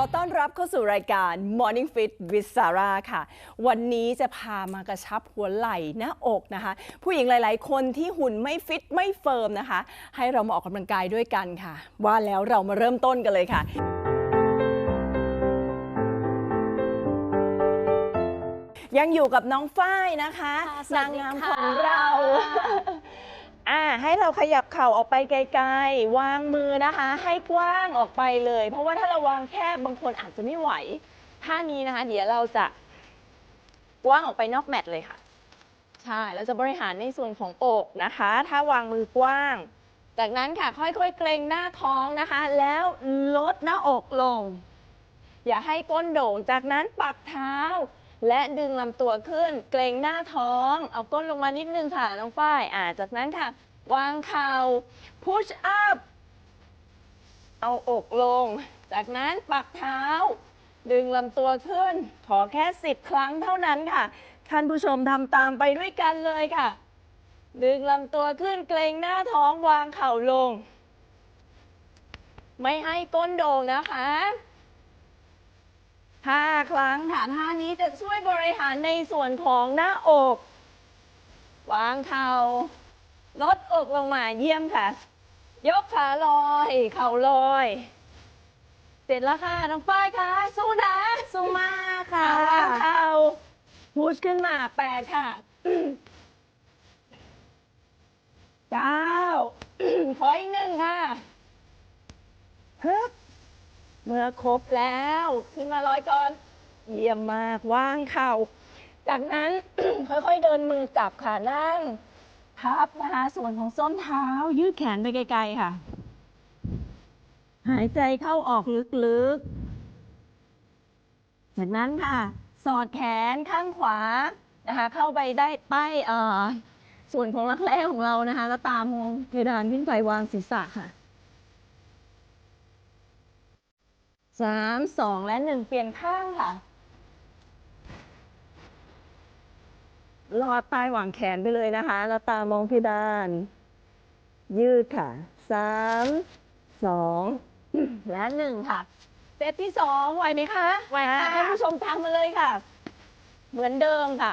อต้อนรับเข้าสู่รายการ Morning Fit with Sarah ค่ะ วันนี้จะพามากระชับหัวไหล่หน้าอกนะคะ ผู้หญิงหลายๆ คนที่หุ่นไม่ฟิตไม่เฟิร์มนะคะ ให้เรามาออกกำลังกายด้วยกันค่ะ ว่าแล้วเรามาเริ่มต้นกันเลยค่ะยังอยู่กับน้องฝ้ายนะคะค่ะสวัสนางดีงามค่ะของเรา อ่าให้เราขยับเข่าออกไปไกลๆ วางมือนะคะ ให้กว้างออกไปเลย เพราะว่าถ้าเราวางแคบบางคนอาจจะไม่ไหวท่านี้นะคะ เดี๋ยวเราจะกว้างออกไปนอกแมตเลยค่ะ ใช่เราจะบริหารในส่วนของอกนะคะ ถ้าวางมือกว้าง จากนั้นค่ะค่อยๆเกรงหน้าท้องนะคะ แล้วลดหน้าอกลง อย่าให้ก้นโด่งจากนั้นปักเท้า และดึงลำตัวขึ้น เกรงหน้าท้อง เอาก้นลงมานิดนึงค่ะ น้องฝ้าย อ่า จากนั้นค่ะ วางเข่า push up เอาอกลง จากนั้นปักเท้า ดึงลำตัวขึ้น ขอแค่10ครั้งเท่านั้นค่ะ ท่านผู้ชมทำตามไปด้วยกันเลยค่ะ ดึงลำตัวขึ้น เกรงหน้าท้อง วางเข่าลง ไม่ให้ก้นโด่งนะคะ ห้าครั้งค่ะท่านี้จะช่วยบริหารในส่วนของหน้าอก วางเข่าลดอกลงมาเยี่ยมค่ะ ยกขาลอย เข่าลอย เสร็จแล้วค่ะน้องฝ้ายค่ะ สู้นะสู้มากค่ะวางเข่าพุชขึ้นมาแปดค่ะเก้าขออีกหนึ่งค่ะฮึบ เมื่อครบแล้ว ขึ้นมาร้อยก่อน เยี่ยมมากว่างเข่า จากนั้น ค่อยๆเดินมือกลับค่ะนั่งพับนะคะส่วนของส้นเท้า ยืดแขนไปไกลๆค่ะ หายใจเข้าออกลึกๆ จากนั้นค่ะ สอดแขนข้างขวานะคะ เข้าไปได้ใต้เออส่วนของรักแร้ของเรานะคะ แล้วตามองเพดานขึ้นไปวางศีรษะค่ะ สามสองและหนึ่งเปลี่ยนข้างค่ะลอดใต้หว่างแขนไปเลยนะคะ แล้วตามองเพดาน ยืดค่ะสามสองและหนึ่งค่ะ เซตที่สองไหวไหมคะไหวค่ะอ่ท่านผู้ชมตามมาเลยค่ะ เหมือนเดิมค่ะ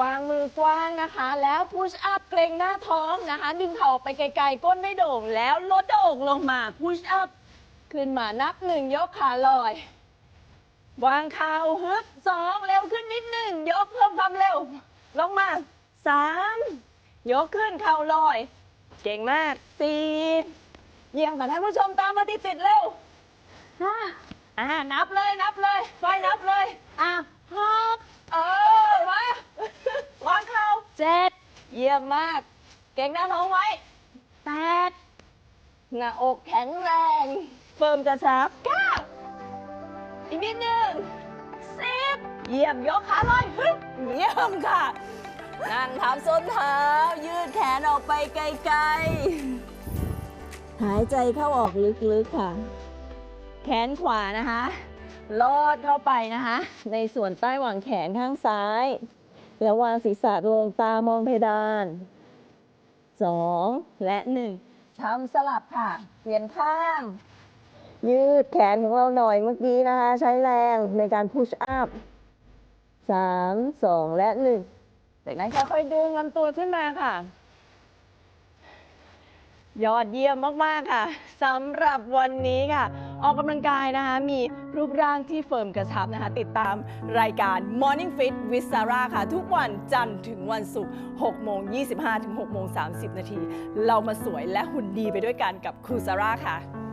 วางมือกว้างนะคะ แล้วพุชอัพเกรงหน้าท้องนะคะ ดึงเข่าไปไกลๆ ก้นไม่โด่งแล้วลดหน้าอกลงมาพุชอัพ ขึ้นมานับหนึ่งยกขาลอยวางเข่าฮึบสองเร็วขึ้นนิดหนึ่งยกเพิ่มความเร็ว ลงมาสามยกขึ้นเข่าลอย เก่งมากสี่เยี่ยมค่ะท่านผู้ชมตามมาติดติดๆเร็วห้าอ่านับเลยนับเลยไฟนับเลยอะหกเออมาวางเข่าเจ็ดเยี่ยมมาก เก่งหน้าท้องไว้แปดหน้าอกแข็งแรง เฟิร์มกระชับเก้าอีกนิดหนึ่งสิบเยียมยกขาลอยฮึบเยี่ยมค่ะ นั่งทับส้นเท้า ยืดแขนออกไปไกลๆ หายใจเข้าออกลึกๆค่ะ แขนขวานะคะลอดเข้าไปนะคะ ในส่วนใต้หว่างแขนข้างซ้าย แล้ววางศีรษะลงตามองเพดานสองและหนึ่งทำสลับค่ะเปลี่ยนข้าง ยืดแขนของเราหน่อยเมื่อกี้นะคะ ใช้แรงในการพุชอัพสามสองและหนึ่งจากนั้นค่อยๆดึงลำตัวขึ้นมาค่ะ ยอดเยี่ยมมาก ๆ ค่ะสำหรับวันนี้ค่ะ ออกกำลังกายนะคะ มีรูปร่างที่เฟิร์มกระชับนะคะ ติดตามรายการ Morning Fit with Sarah ค่ะ ทุกวันจันทร์ถึงวันศุกร์6โมง25 ถึง6โมง30 นาที เรามาสวยและหุ่นดีไปด้วยกันกับครูซาร่าค่ะ